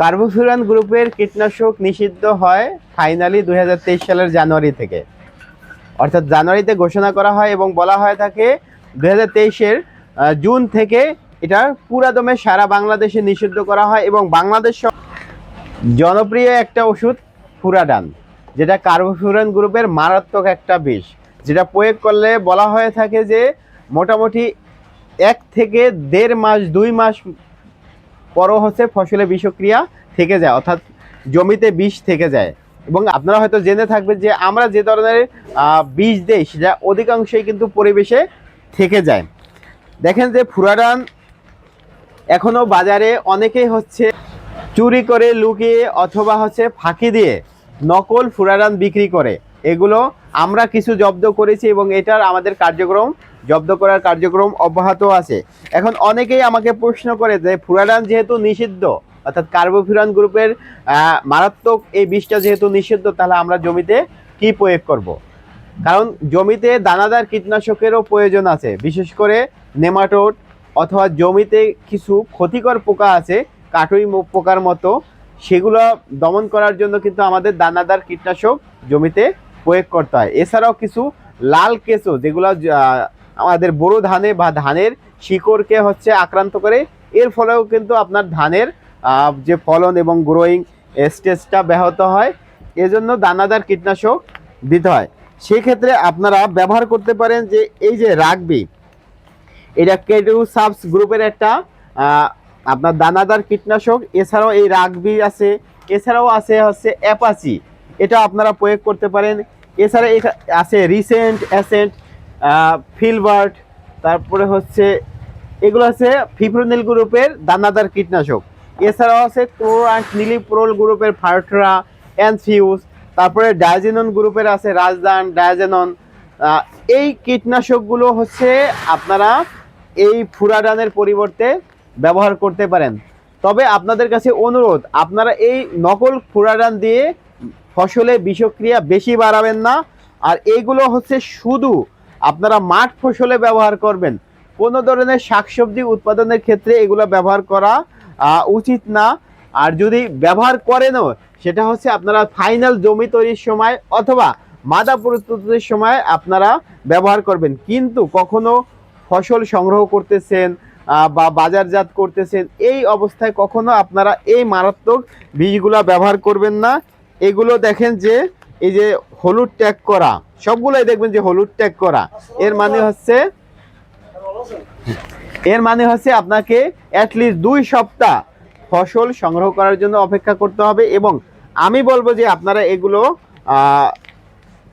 কার্বোফিউরান গ্রুপের কীটনাশক নিষিদ্ধ হয় ফাইনালি দু হাজার তেইশ সালের জানুয়ারি থেকে। অর্থাৎ জানুয়ারিতে ঘোষণা করা হয় এবং বলা হয়ে থাকে দুই হাজার জুন থেকে এটা পুরাদমে সারা বাংলাদেশে নিষিদ্ধ করা হয় এবং বাংলাদেশ জনপ্রিয় একটা ওষুধ ফুরাডান যেটা কার্বোফিউরান গ্রুপের মারাত্মক একটা বিষ, যেটা প্রয়োগ করলে বলা হয়ে থাকে যে মোটামুটি এক থেকে দেড় মাস, দুই মাস পরও হচ্ছে ফসলে বিষক্রিয়া থেকে যায়, অর্থাৎ জমিতে বিষ থেকে যায়। এবং আপনারা হয়তো জেনে থাকবেন যে আমরা যে ধরনের বিষ দেই, সেটা অধিকাংশই কিন্তু পরিবেশে থেকে যায়। দেখেন যে ফুরাডান এখনও বাজারে অনেকেই হচ্ছে চুরি করে, লুকিয়ে অথবা হচ্ছে ফাঁকি দিয়ে নকল ফুরাডান বিক্রি করে। এগুলো আমরা কিছু জব্দ করেছি এবং এটার আমাদের কার্যক্রম, জব্দ করার কার্যক্রম অব্যাহত আছে এখন অনেকেই আমাকে প্রশ্ন করে যে, ফুরাডান যেহেতু নিষিদ্ধ, অর্থাৎ কার্বোফিউরান গ্রুপের মারাত্মক এই বিষটা যেহেতু নিষিদ্ধ, তাহলে আমরা জমিতে কি প্রয়োগ করব। কারণ জমিতে দানাদার কীটনাশকেরও প্রয়োজন আছে বিশেষ করে নেমাটোড অথবা জমিতে কিছু ক্ষতিকর পোকা আছে, কাটুই পোকার মতো, সেগুলো দমন করার জন্য কিন্তু আমাদের দানাদার কীটনাশক জমিতে প্রয়োগ করতে হয়। এছাড়াও কিছু লাল কেঁচো, যেগুলো আমাদের বড় ধানে বা ধানের শিকড়কে হচ্ছে আক্রান্ত করে। এর ফলেও কিন্তু আপনার ধানের যে ফলন এবং গ্রোয়িং স্টেজটা ব্যাহত হয়। এজন্য দানাদার কীটনাশক দিতে হয়। সেক্ষেত্রে আপনারা ব্যবহার করতে পারেন যে, এই যে রাগবি, এটা কেডু সাবস গ্রুপের একটা আপনার দানাদার কীটনাশক। এছাড়াও এই রাগবি আছে, এছাড়াও আছে হচ্ছে অ্যাপাচি। এটা আপনারা প্রয়োগ করতে পারেন। এছাড়া আছে রিসেন্ট অ্যাসেন্ট ফিলবার্ট তারপরে হচ্ছে, এগুলো হচ্ছে ফিপ্রোনিল গ্রুপের দানাদার কীটনাশক। এছাড়াও আছে ক্লোরান্ট নিলিপ্রোল গ্রুপের ফার্টরা অ্যানফিউজ তারপরে ডায়াজেনন গ্রুপের আছে রাজদান ডায়াজেনন এই কীটনাশকগুলো হচ্ছে আপনারা এই ফুরাডানের পরিবর্তে ব্যবহার করতে পারেন। তবে আপনাদের কাছে অনুরোধ, আপনারা এই নকল ফুরাডান দিয়ে ফসলে বিষক্রিয়া বেশি বাড়াবেন না। আর এইগুলো হচ্ছে শুধু আপনারা মাঠ ফসলে ব্যবহার করবেন। কোনো ধরনের শাকসবজি উৎপাদনের ক্ষেত্রে এগুলো ব্যবহার করা উচিত না। আর যদি ব্যবহার করেনও, সেটা হচ্ছে আপনারা ফাইনাল জমি তৈরির সময় অথবা মাদা প্রস্তুতির সময় আপনারা ব্যবহার করবেন। কিন্তু কখনো ফসল সংগ্রহ করতেছেন বা বাজারজাত করতেছেন, এই অবস্থায় কখনো আপনারা এই মারাত্মক বীজগুলা ব্যবহার করবেন না। এগুলো দেখেন যে এই যে হলুদ ট্যাগ করা, সবগুলোই দেখবেন যে হলুদ ট্যাগ করা। এর মানে হচ্ছে, এর মানে হচ্ছে আপনাকে অ্যাটলিস্ট দুই সপ্তাহ ফসল সংগ্রহ করার জন্য অপেক্ষা করতে হবে এবং আমি বলব যে আপনারা এগুলো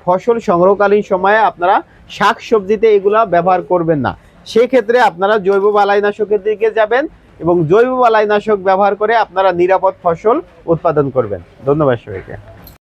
ফসল সংগ্রহকালীন সময়ে আপনারা শাক সবজিতে এগুলা ব্যবহার করবেন না। সেক্ষেত্রে আপনারা জৈব বালাইনাশকের দিকে যাবেন এবং জৈব বালাইনাশক ব্যবহার করে আপনারা নিরাপদ ফসল উৎপাদন করবেন। ধন্যবাদ সবাইকে।